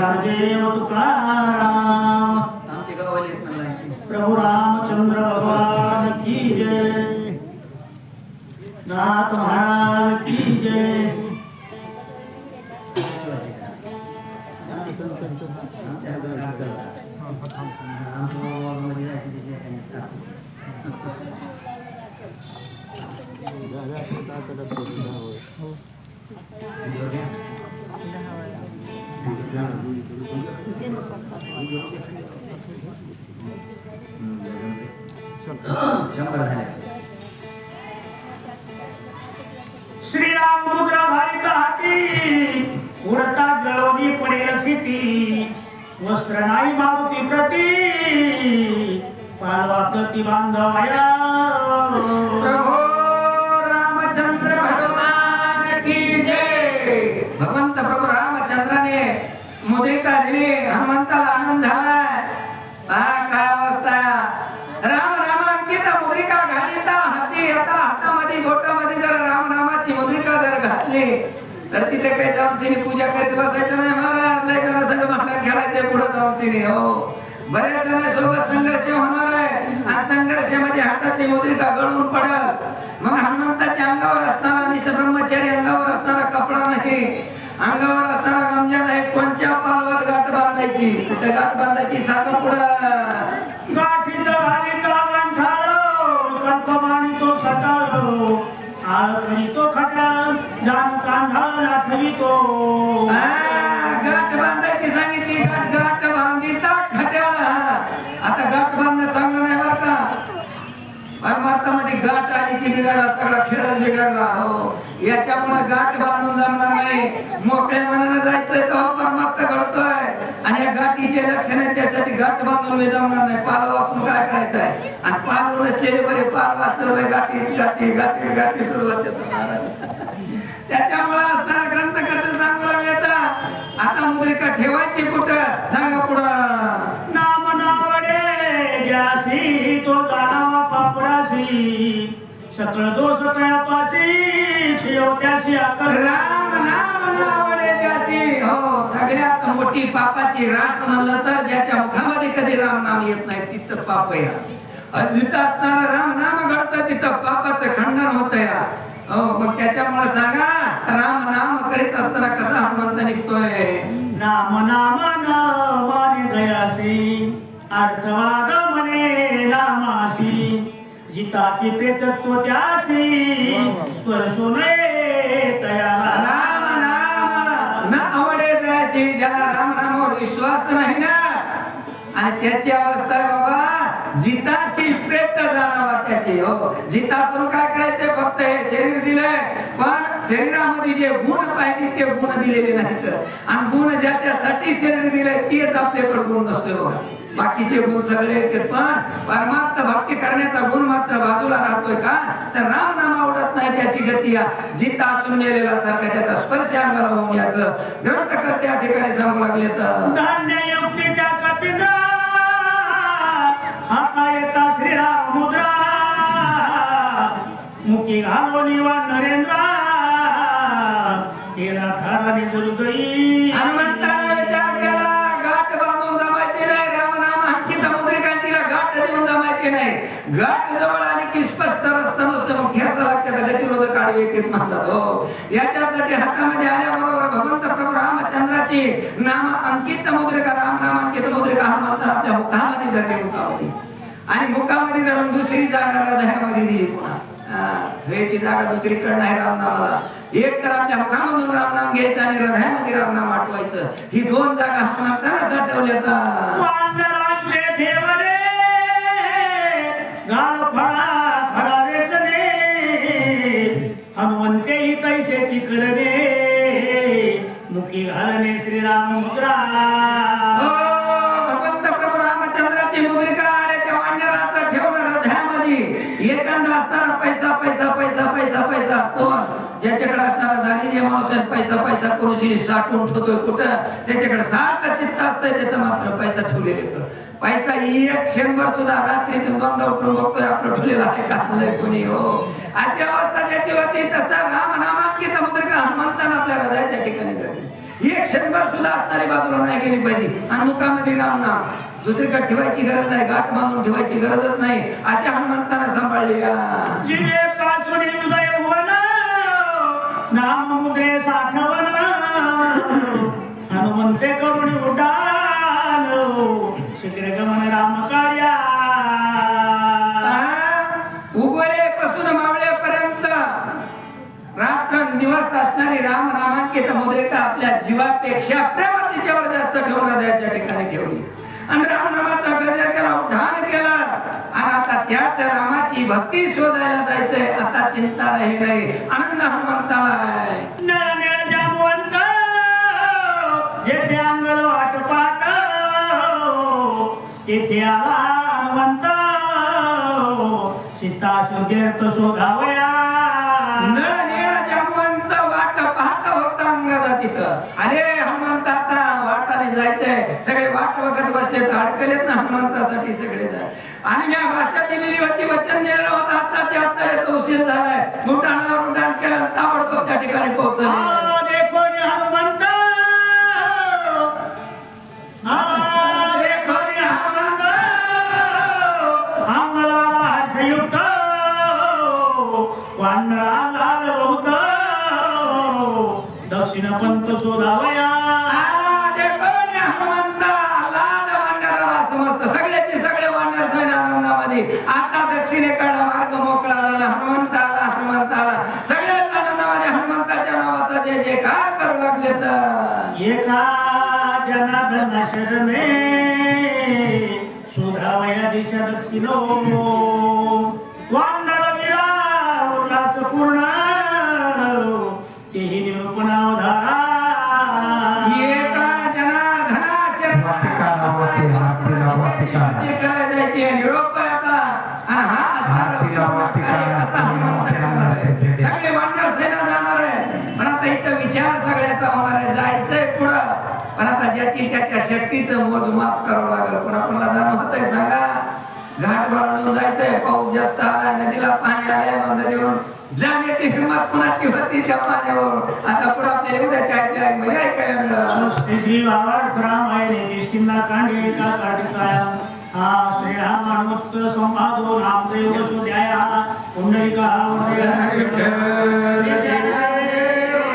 ज्ञानदेव तुकाराम प्रभु रामचंद्र भगवान की जय। नाथ महाराज की जय। आमच्या शंभर झाले श्रीराम मुद्रा धारित हाती उडता गळवणी पडेल क्षिती वस्त्र नाही मारुती प्रती पालवा प्रति बांधवया. प्रभो रामचंद्र भगवान की जय. भगवंत प्रभू चंद्राने मुद्रिका दिली. हनुमंताला आनंद झालाय. पहा काय अवस्था राम नामांकित मुद्रिका घालिता हाती आता हातामध्ये बोटामध्ये जर रामनामाची मुद्रिका जर घातली तर तिथे काही जाऊन सिनी पूजा करीत बसायचं नाही. महाराज लय जण सगळं भांडण खेळायचे पुढे जाऊन सिनी हो बऱ्याच जणांसोबत संघर्ष होणार आहे. आणि संघर्षामध्ये हातातली मुद्रिका गळून पडत मग हनुमंताच्या अंगावर असणारा आणि ब्रह्मचारी अंगावर असणारा कपडा नाही. अंगावर असणारा गमजा नाही कोणत्या पालवात गाठ बांधायची? तिथे गाठ बांधायची सांगा पुढं. गाठीत घाली तो गंठाळो कंकमानी तो सटाळो आळ करी तो खटाळ. जान कांढाळ आठवितो आ, गाठ बांधायची सांगितली. गाठ गाठ बांधिता खट्याळ आता गाठ बांधणं चांगलं नाही बरं का? परमार्थामध्ये गाठ आली की बिघडला सगळा खेळच बिघडला. हो. याच्यामुळे गाठ नाही मोकळ्या मनानं जायचंय तेव्हा परमार्थ घडतोय. आणि या गाठीचे लक्षण आहे त्यासाठी गाठ बांधून मी जमणार नाही. पाल वाचून काय करायचंय? आणि पाल नसलेले बरे पाल वाचले गाठी गाठी गाठी गाठी सुरुवात त्याच्यामुळे असणारा ग्रंथ करता सांगू लागले तर आता मुद्रिका ठेवायची कुठं? सांगा पुढं. नाम नावडे ज्यासी तो जाणावा पापडासी सकळ दोष कयापासी ठेवत्यासी आकर सगळ्यात मोठी पापाची रास म्हणलं तर ज्याच्या मुखामध्ये कधी राम नाम येत नाही तिथं पाप या जिथं असणारं राम नाम घडतं तिथं पापाचं खंडन होत या हो मग त्याच्यामुळे सांगा राम नाम करीत असताना कसा हनुमंत निघतोय? नाम नाम नामाने जयासी अर्थवाद म्हणे नामासी जिताची प्रेतत्व त्यासी स्पर्शो नये तया राम नाम न आवडे ज्याला राम रामावर विश्वास नाही ना? आणि त्याची अवस्था आहे बाबा जिताची प्रेत जाणावा त्याशी हो. जितासून काय करायचे फक्त हे शरीर दिलंय पण शरीरामध्ये जे गुण पाहिजे ते गुण दिलेले नाहीत. आणि गुण ज्याच्यासाठी शरीर दिलंय तेच आपल्याकडे गुण नसतोय बघा. बाकीचे गुण सगळे येतात पण परमार्थ भक्ती करण्याचा गुण मात्र बाजूला राहतोय का? तर राम त्याची गती जिता असून मेलेला सारखा त्याचा स्पर्श अंगाला होऊन असं ग्रंथ करते या ठिकाणी सांगू लागले तर. श्रीराम मुद्रा. मुखी नरेंद्र केला विचार केला गाठ बांधून जमायचे नाही रामनाम अंकित मुद्रिकांतीला गाठ देऊन जमायचे घट जवळ आली की स्पष्ट रस्ता नसतो. मग ठेसा लागते तर गतिरोधक आडवे येत म्हणतात. हो. याच्यासाठी हातामध्ये आल्याबरोबर भगवंत प्रभू रामचंद्राची नाम अंकित मुद्रिका राम नाम अंकित मुद्रिका हा हनुमंत आपल्या मुखामध्ये धरले मुखामध्ये आणि मुखामध्ये धरून दुसरी जागा हृदयामध्ये दिली पुन्हा. हृदयाची जागा दुसरीकडे नाही रामनामाला. एक तर आपल्या मुखामधून रामनाम घ्यायचं आणि हृदयामध्ये रामनाम आठवायचं. ही दोन जागा हनुमंतानं साठवल्या मुखी घालणे श्रीराम मुद्रा. भगवंत प्रभू रामचंद्राची मुद्रिका अरे त्या वाण्याराचं ठेवलं हृदयामध्ये एखादा असणारा पैसा पैसा पैसा पैसा पैसा. ज्याच्याकडे असणारा दारिद्र्य माणूस पैसा पैसा करून साठवून ठेवतोय कुठं? त्याच्याकडे सारखं चित्त असतंय त्याचं मात्र पैसा ठेवलेले पैसा एक क्षणभर सुद्धा रात्रीतून दोनदा उठून बघतोय आपलं ठेवलेलं आहे का? कोणी हो. अशी अवस्था ज्याची होती तसा राम नामांकित मुद्रिका हनुमंतान आपल्या हृदयाच्या ठिकाणी धरली. एक क्षणभर सुद्धा असणारी बाजूला नाही गेली पाहिजे. आणि मुखामध्ये राहणार. दुसरीकडे ठेवायची गरज नाही गाठ बांधून ठेवायची गरजच नाही. असे हनुमंतांना सांभाळले या. जिरे पासून उदय नाम साठवण हनुमंते करून उडालो. नामांकित मुद्रिका आपल्या जीवापेक्षा प्रेम तिच्यावर जास्त ठेवून हृदयाच्या ठिकाणी ठेवली. आणि राम नामाचा गजर केला उद्धान केला. आणि आता त्याच रामाची भक्ती शोधायला जायचंय. आता चिंता नाही नाही. आनंद हनुमंताला अंगल वाट पाट तेथे आला हनुमंत. सीता सुगेर्थ शोधावया नळ निळा जामवंत वाट पाहत होता अंगाला तिथं. अरे हनुमंत आता वाटाने जायचंय. सगळे वाट बघत बसले तर अडकलेत ना हनुमंतासाठी सगळे जाय आणि मी भाषा दिलेली होती वचन दिलेलं होतं. आताच्या आत्ता येतो उशीर झालाय मुठाणावर उड्डाण केलं ताबडतोब त्या ठिकाणी पोहोचले. दक्षिण पंथ शोधावया. समजतं सगळ्याचे सगळे वानर झाले आनंदामध्ये. आता दक्षिणेकडे मार्ग मोकळा झाला. हनुमंत आला हनुमंत आला सगळ्याच आनंदामध्ये हनुमंताच्या नावाचा जे जे काय करू लागले तर? एका जनार्दन शरणे शोधावया दिशा दक्षिण. ज्याची त्याच्या शक्तीचं मोजमाप करावं लागेल. कोणा कोणाला जाणं होतंय सांगा. घाट वरून जायचंय. पाऊस जास्त आला नदीला पाणी आलंय मग नदीवरून जाण्याची हिंमत कोणाची होती त्या पाण्यावर? आता पुढे आपल्याला उद्याच्या ऐकायला ऐकायला मिळालं. श्री भावार्थ रामायणे किष्किंदा कांडे एका कार्तिकाया हा श्री हा मानवत्त संवादो. नामदेव सुद्याया पुंडलिका वंदे हरे विठ्ठल.